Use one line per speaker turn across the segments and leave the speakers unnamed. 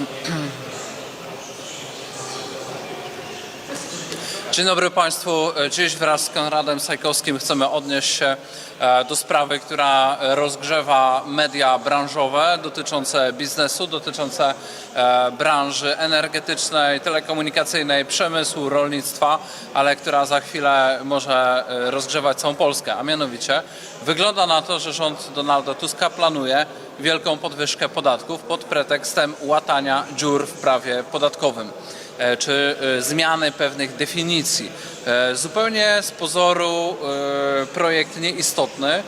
嗯。Dzień dobry Państwu. Dziś wraz z Konradem Sajkowskim chcemy odnieść się e, do sprawy, która rozgrzewa media branżowe dotyczące biznesu, dotyczące e, branży energetycznej, telekomunikacyjnej, przemysłu, rolnictwa, ale która za chwilę może e, rozgrzewać całą Polskę. A mianowicie wygląda na to, że rząd Donalda Tuska planuje wielką podwyżkę podatków pod pretekstem łatania dziur w prawie podatkowym czy e, zmiany pewnych definicji. E, Zupełnie z pozoru e, projekt nieistotny, e,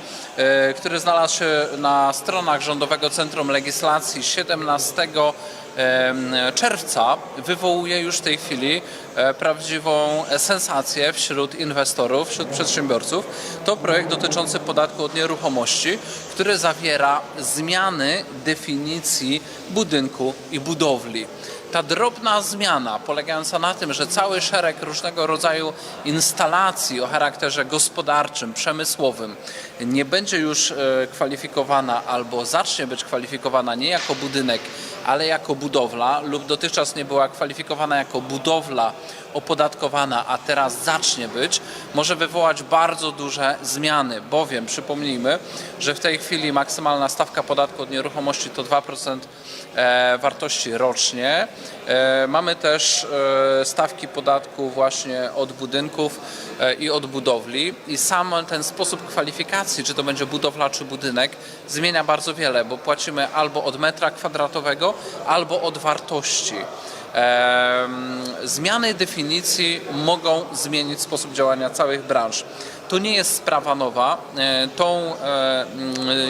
który znalazł się na stronach Rządowego Centrum Legislacji 17 em, czerwca, wywołuje już w tej chwili e, prawdziwą sensację wśród inwestorów, wśród przedsiębiorców. To projekt dotyczący podatku od nieruchomości, który zawiera zmiany definicji budynku i budowli. Ta drobna zmiana polegająca na tym, że cały szereg różnego rodzaju instalacji o charakterze gospodarczym, przemysłowym nie będzie już e, kwalifikowana albo zacznie być kwalifikowana nie jako budynek, ale jako budowla lub dotychczas nie była kwalifikowana jako budowla opodatkowana, a teraz zacznie być, może wywołać bardzo duże zmiany, bowiem przypomnijmy, że w tej chwili maksymalna stawka podatku od nieruchomości to 2% e, wartości rocznie. E, Mamy też stawki podatku właśnie od budynków i od budowli i sam ten sposób kwalifikacji, czy to będzie budowla, czy budynek, zmienia bardzo wiele, bo płacimy albo od metra kwadratowego, albo od wartości. Zmiany definicji mogą zmienić sposób działania całych branż. To nie jest sprawa nowa. E, Tą e,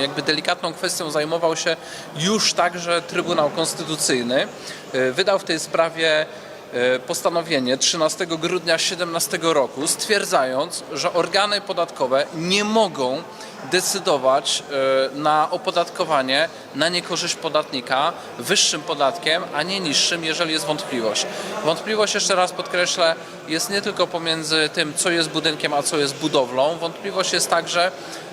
jakby delikatną kwestią zajmował się już także Trybunał Konstytucyjny. E, Wydał w tej sprawie e, postanowienie 13 grudnia 2017 roku, stwierdzając, że organy podatkowe nie mogą decydować e, na opodatkowanie na niekorzyść podatnika wyższym podatkiem, a nie niższym, jeżeli jest wątpliwość. Wątpliwość, jeszcze raz podkreślę, jest nie tylko pomiędzy tym, co jest budynkiem, a co jest budowlą. Wątpliwość jest także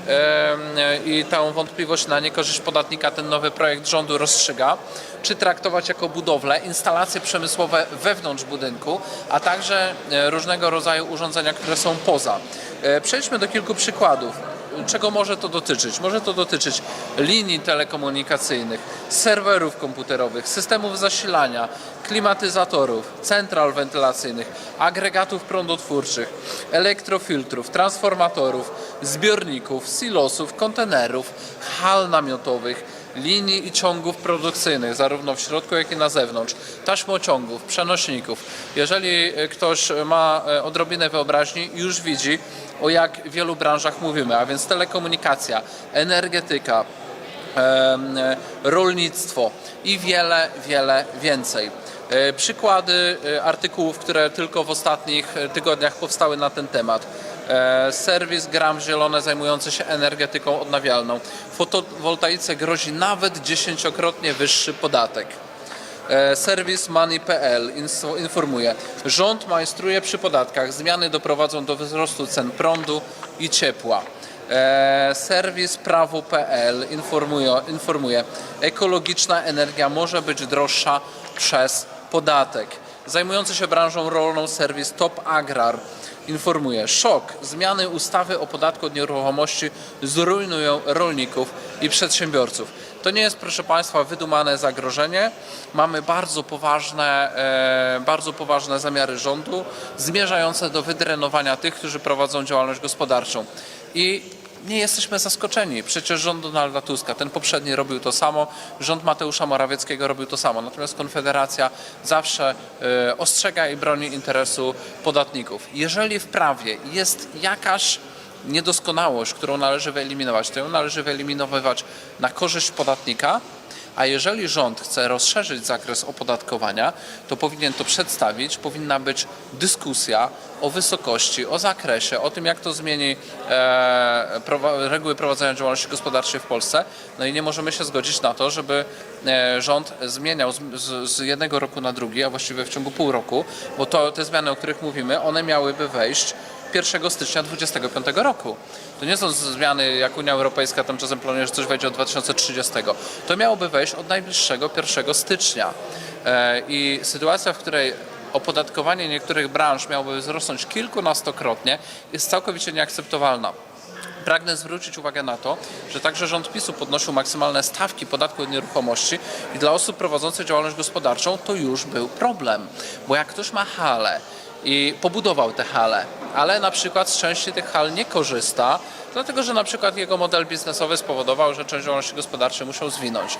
e, i tę wątpliwość na niekorzyść podatnika ten nowy projekt rządu rozstrzyga, czy traktować jako budowlę, instalacje przemysłowe wewnątrz budynku, a także e, różnego rodzaju urządzenia, które są poza. E, Przejdźmy do kilku przykładów czego może to dotyczyć? Może to dotyczyć linii telekomunikacyjnych, serwerów komputerowych, systemów zasilania, klimatyzatorów, central wentylacyjnych, agregatów prądotwórczych, elektrofiltrów, transformatorów, zbiorników, silosów, kontenerów, hal namiotowych, linii i ciągów produkcyjnych, zarówno w środku, jak i na zewnątrz, taśmociągów, przenośników. Jeżeli e, ktoś ma e, odrobinę wyobraźni, już widzi, o jak wielu branżach mówimy, a więc telekomunikacja, energetyka, e, rolnictwo i wiele, wiele więcej. E, Przykłady e, artykułów, które tylko w ostatnich e, tygodniach powstały na ten temat. E, Serwis Gram Zielone zajmujący się energetyką odnawialną. Fotowoltaice grozi nawet dziesięciokrotnie wyższy podatek. E, Serwis Money.pl info- informuje, rząd majstruje przy podatkach, zmiany doprowadzą do wzrostu cen prądu i ciepła. E, Serwis Prawo.pl informuje, informuje, ekologiczna energia może być droższa przez podatek. Zajmujący się branżą rolną serwis Top Agrar informuje, szok, zmiany ustawy o podatku od nieruchomości zrujnują rolników i przedsiębiorców. To nie jest, proszę Państwa, wydumane zagrożenie. Mamy bardzo poważne, e, bardzo poważne zamiary rządu zmierzające do wydrenowania tych, którzy prowadzą działalność gospodarczą. I nie jesteśmy zaskoczeni. Przecież rząd Donalda Tuska, ten poprzedni robił to samo, rząd Mateusza Morawieckiego robił to samo. Natomiast Konfederacja zawsze e, ostrzega i broni interesu podatników. Jeżeli w prawie jest jakaś niedoskonałość, którą należy wyeliminować, to ją należy wyeliminować na korzyść podatnika, a jeżeli rząd chce rozszerzyć zakres opodatkowania, to powinien to przedstawić, powinna być dyskusja o wysokości, o zakresie, o tym, jak to zmieni e, reguły prowadzenia działalności gospodarczej w Polsce. No i nie możemy się zgodzić na to, żeby e, rząd zmieniał z, z, z jednego roku na drugi, a właściwie w ciągu pół roku, bo to, te zmiany, o których mówimy, one miałyby wejść 1 stycznia 2025 roku. To nie są zmiany, jak Unia Europejska tam czasem planuje, że coś wejdzie od 2030. To miałoby wejść od najbliższego 1 stycznia. E, I sytuacja, w której opodatkowanie niektórych branż miałoby wzrosnąć kilkunastokrotnie, jest całkowicie nieakceptowalna. Pragnę zwrócić uwagę na to, że także rząd PiSu podnosił maksymalne stawki podatku od nieruchomości i dla osób prowadzących działalność gospodarczą to już był problem. Bo jak ktoś ma halę i pobudował te hale, ale na przykład z części tych hal nie korzysta, dlatego że na przykład jego model biznesowy spowodował, że część działalności gospodarczej musiał zwinąć.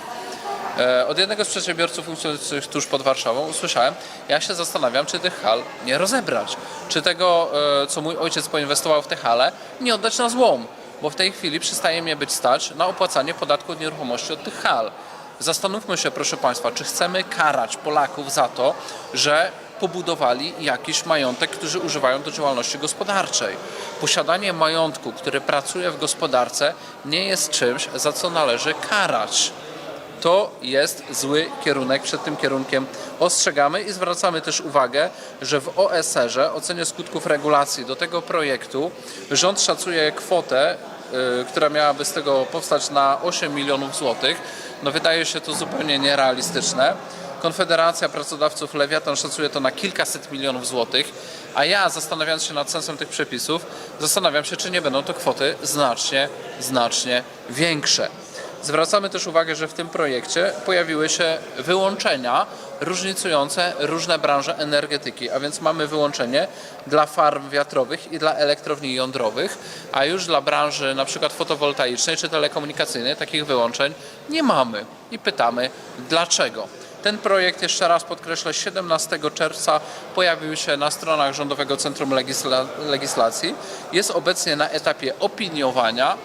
E, Od jednego z przedsiębiorców funkcjonujących tuż pod Warszawą usłyszałem, ja się zastanawiam, czy tych hal nie rozebrać. Czy tego, e, co mój ojciec poinwestował w te hale, nie oddać na złom. Bo w tej chwili przestaje mnie być stać na opłacanie podatku od nieruchomości od tych hal. Zastanówmy się, proszę Państwa, czy chcemy karać Polaków za to, że pobudowali jakiś majątek, którzy używają do działalności gospodarczej. Posiadanie majątku, który pracuje w gospodarce, nie jest czymś, za co należy karać to jest zły kierunek. Przed tym kierunkiem ostrzegamy i zwracamy też uwagę, że w OSR-ze, ocenie skutków regulacji do tego projektu, rząd szacuje kwotę, y, która miałaby z tego powstać na 8 milionów złotych. No wydaje się to zupełnie nierealistyczne. Konfederacja Pracodawców Lewiatan szacuje to na kilkaset milionów złotych, a ja zastanawiając się nad sensem tych przepisów, zastanawiam się, czy nie będą to kwoty znacznie, znacznie większe. Zwracamy też uwagę, że w tym projekcie pojawiły się wyłączenia różnicujące różne branże energetyki, a więc mamy wyłączenie dla farm wiatrowych i dla elektrowni jądrowych, a już dla branży przykład fotowoltaicznej czy telekomunikacyjnej takich wyłączeń nie mamy. I pytamy dlaczego. Ten projekt, jeszcze raz podkreślę, 17 czerwca pojawił się na stronach Rządowego Centrum Legisla- Legislacji. Jest obecnie na etapie opiniowania.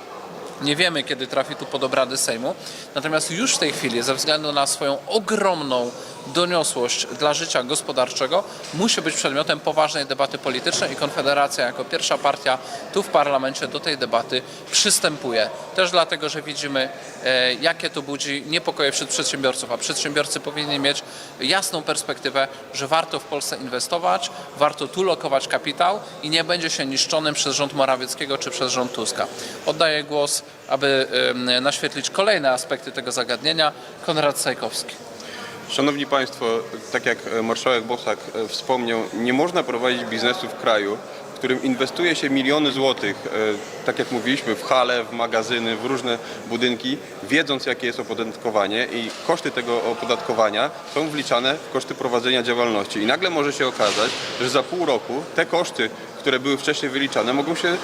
Nie wiemy, kiedy trafi tu pod obrady Sejmu. Natomiast już w tej chwili, ze względu na swoją ogromną doniosłość dla życia gospodarczego, musi być przedmiotem poważnej debaty politycznej i Konfederacja jako pierwsza partia tu w parlamencie do tej debaty przystępuje. Też dlatego, że widzimy, e, jakie to budzi niepokoje wśród przedsiębiorców, a przedsiębiorcy powinni mieć jasną perspektywę, że warto w Polsce inwestować, warto tu lokować kapitał i nie będzie się niszczonym przez rząd Morawieckiego czy przez rząd Tuska. Oddaję głos, aby naświetlić kolejne aspekty tego zagadnienia. Konrad Sajkowski.
Szanowni Państwo, tak jak e, marszałek Bosak e, wspomniał, nie można prowadzić biznesu w kraju, w którym inwestuje się miliony złotych, e, tak jak mówiliśmy, w hale, w magazyny, w różne budynki, wiedząc jakie jest opodatkowanie i koszty tego opodatkowania są wliczane w koszty prowadzenia działalności. I nagle może się okazać, że za pół roku te koszty, które były wcześniej wyliczane, mogą się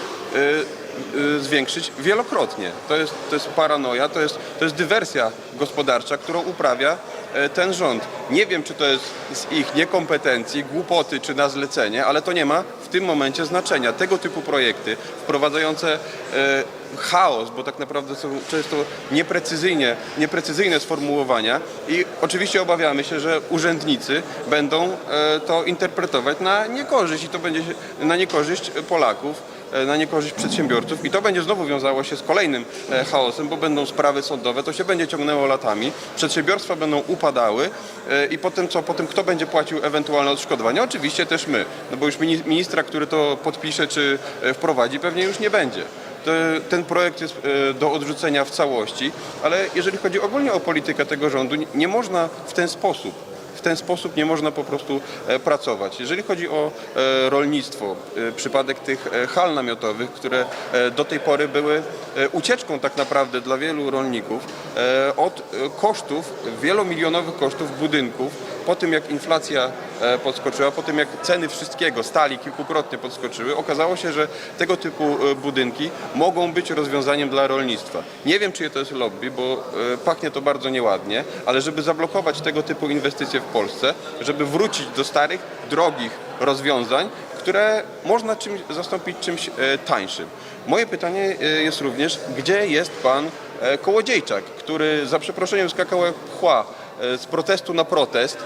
zwiększyć wielokrotnie. To jest, to jest paranoja, to jest, to jest dywersja gospodarcza, którą uprawia ten rząd. Nie wiem, czy to jest z ich niekompetencji, głupoty, czy na zlecenie, ale to nie ma w tym momencie znaczenia. Tego typu projekty wprowadzające e, chaos, bo tak naprawdę są często nieprecyzyjnie, nieprecyzyjne sformułowania i oczywiście obawiamy się, że urzędnicy będą e, to interpretować na niekorzyść i to będzie na niekorzyść Polaków e, na niekorzyść przedsiębiorców i to będzie znowu wiązało się z kolejnym e, chaosem, bo będą sprawy sądowe, to się będzie ciągnęło latami, przedsiębiorstwa będą upadały e, i potem co, potem kto będzie płacił ewentualne odszkodowania? Oczywiście też my, no bo już mini- ministra, który to podpisze czy e, wprowadzi pewnie już nie będzie. Ten projekt jest e, do odrzucenia w całości, ale jeżeli chodzi ogólnie o politykę tego rządu, nie można w ten sposób w ten sposób nie można po prostu e, pracować. Jeżeli chodzi o e, rolnictwo, e, przypadek tych hal namiotowych, które do tej pory były ucieczką tak naprawdę dla wielu rolników od kosztów, wielomilionowych kosztów budynków, po tym jak inflacja e, podskoczyła, po tym jak ceny wszystkiego, stali kilkukrotnie podskoczyły, okazało się, że tego typu e, budynki mogą być rozwiązaniem dla rolnictwa. Nie wiem, czyje to jest lobby, bo e, pachnie to bardzo nieładnie, ale żeby zablokować tego typu inwestycje w Polsce, żeby wrócić do starych, drogich rozwiązań, które można czymś zastąpić czymś tańszym. Moje pytanie jest również, gdzie jest pan Kołodziejczak, który za przeproszeniem skakał jak pchła e, z protestu na protest,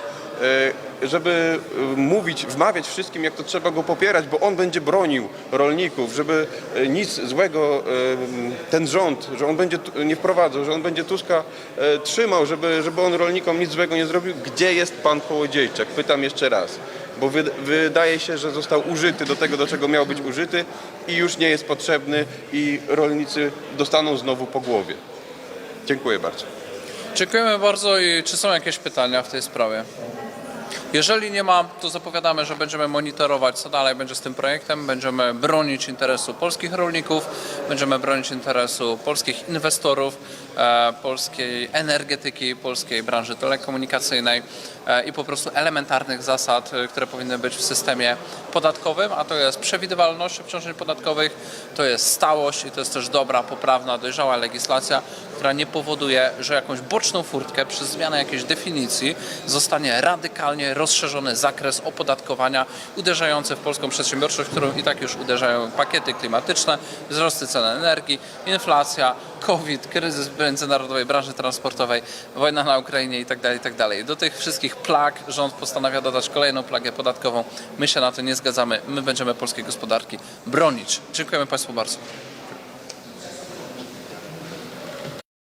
e, żeby e, mówić, wmawiać wszystkim, jak to trzeba go popierać, bo on będzie bronił rolników, żeby e, nic złego e, ten rząd, że on będzie nie wprowadzał, że on będzie Tuska e, trzymał, żeby, żeby on rolnikom nic złego nie zrobił. Gdzie jest pan Kołodziejczak? Pytam jeszcze raz. bo wy, wydaje się, że został użyty do tego, do czego miał być użyty i już nie jest potrzebny i rolnicy dostaną znowu po głowie. Dziękuję bardzo.
Dziękujemy bardzo i czy są jakieś pytania w tej sprawie? Jeżeli nie ma, to zapowiadamy, że będziemy monitorować, co dalej będzie z tym projektem. Będziemy bronić interesu polskich rolników, będziemy bronić interesu polskich inwestorów, polskiej energetyki, polskiej branży telekomunikacyjnej e, i po prostu elementarnych zasad, e, które powinny być w systemie podatkowym, a to jest przewidywalność obciążeń podatkowych, to jest stałość i to jest też dobra, poprawna, dojrzała legislacja, która nie powoduje, że jakąś boczną furtkę przez zmianę jakiejś definicji zostanie radykalnie rozszerzony zakres opodatkowania uderzający w polską przedsiębiorczość, którą i tak już uderzają pakiety klimatyczne, wzrosty cen energii, inflacja, COVID, kryzys międzynarodowej branży transportowej, wojna na Ukrainie itd. itd. Do tych wszystkich plag rząd postanawia dodać kolejną plagę podatkową. My się na to nie zgadzamy. My będziemy polskiej gospodarki bronić. Dziękujemy Państwu bardzo.